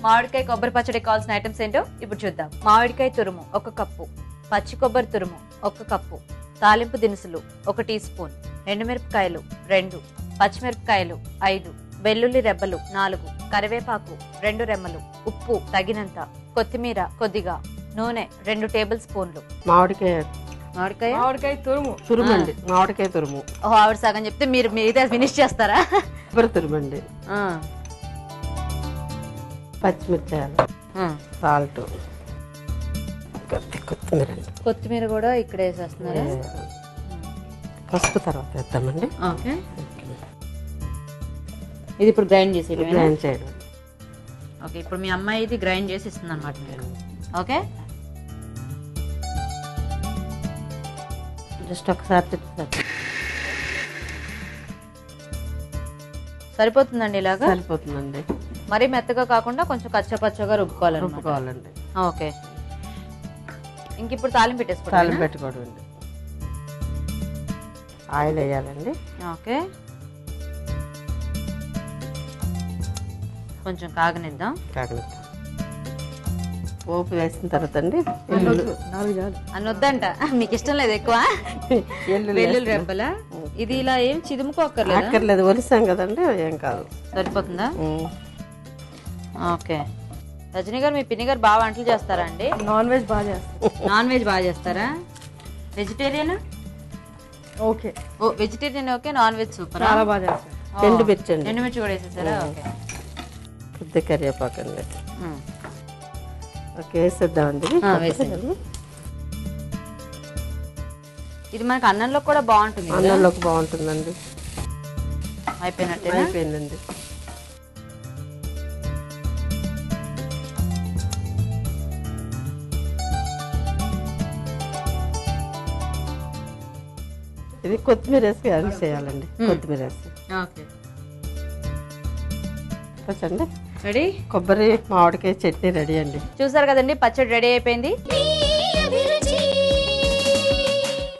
మామిడికాయ కొబ్బరి పచ్చడి కావాల్సిన ఐటమ్స్ ఏంటో ఇప్పుడు చూద్దాం. మామిడికాయ తురుము ఒక కప్పు. పచ్చి కొబ్బరి తురుము ఒక కప్పు. తాలింపు దినుసులు ఒక టీ స్పూన్. ఎండుమిరపకాయలు రెండు. పచ్చిమిరపకాయలు ఐదు. వెల్లుల్లి రెబ్బలు నాలుగు. కరివేపాకు రెండు రెమ్మలు. ఉప్పు తగినంత. కొత్తిమీర కొద్దిగా. నూనె రెండు టేబుల్ స్పూన్లు. మామిడికాయ. మామిడికాయ? మామిడికాయ తురుము. తురుమండి. మామిడికాయ తురుము. ఓ ఆవిడ సగం చెప్తే మీరు మిగతా ఫినిష్ చేస్తారా? కొబ్బరి తురుమండి. ఆ. పచ్చిమిర్చాయలు. ఆ. సాల్ట్. కొత్తిమీర కొత్తిమీర కూడా ఇక్కడ వేసేస్తున్నారా? పసుపు తర్వాత వేద్దామండి. ఓకే. ఇది ఇప్పుడు గ్రైండ్ చేసి గ్రైండ్ చేయడం. ఓకే ఇప్పుడు మీ అమ్మాయి ఇది గ్రైండ్ చేసి ఇస్తుంది అనమాట మీకు ఓకే. జస్ట్ ఒకసారి తిప్పుతారు. సరిపోతుందండి ఇలాగా? సరిపోతుందండి. మరీ మెత్తగా కాకుండా కొంచెం కచ్చపచ్చగా రుబ్బుకోవాలన్నమాట. రుబ్బుకోవాలండి. ఓకే. ఇంక ఇప్పుడు తాలింపు తాలింపు పెట్టేసుకోవాలి పెట్టుకోవడం అండి ఆయిల్ వేయాలండి. ఓకే. కొంచెం కాగనిద్దాం. కాకనిద్దాం పోపు వేసిన తర్వాత అండి వెల్లుల్లి నాలుగు చాలు. అని వద్దంట మీకు ఇష్టం లేదు ఎక్కువ. వెల్లుల్లి రెబ్బల ఇది ఇలా ఏం చిదుముకోక్కర్లేదు అక్కర్లేదు? ఒలిసాం కదండి ఏం కాదు. సరిపోతుందా. ఓకే. రజనీ గారు మీ పిన్ని గారు బాగా వంటలు చేస్తారా అండి? నాన్ వెజ్ బాగా చేస్తాం నాన్ వెజ్ బాగా చేస్తారా? Vegetarian okay. Oh vegetarian okay non veg super? చాలా బాగా చేస్తాం ఎండు మిర్చి అండి. ఎండుమిర్చి కూడా వేసేసారా? ఓకే. కొద్ది కరివేపాకు అండి. ఉమ్. ఓకే వేసేద్దామండి ఆ, వేసేయండి. ఇది మనకి అన్నంలో కూడా బాగుంటుంది కదా? అన్నంలోకి బాగుంటుందండి. అయిపోయినట్టేనా? అయిపోయిందండి. ఇది కొత్తిమీర వేసి యాడ్ చేయాలండి. కొత్తిమీర వేసి. ఓకే. రెడీ కొబ్బరి మామిడికాయ చట్నీ రెడీ అండి. చూసారు కదండి పచ్చడి రెడీ అయిపోయింది.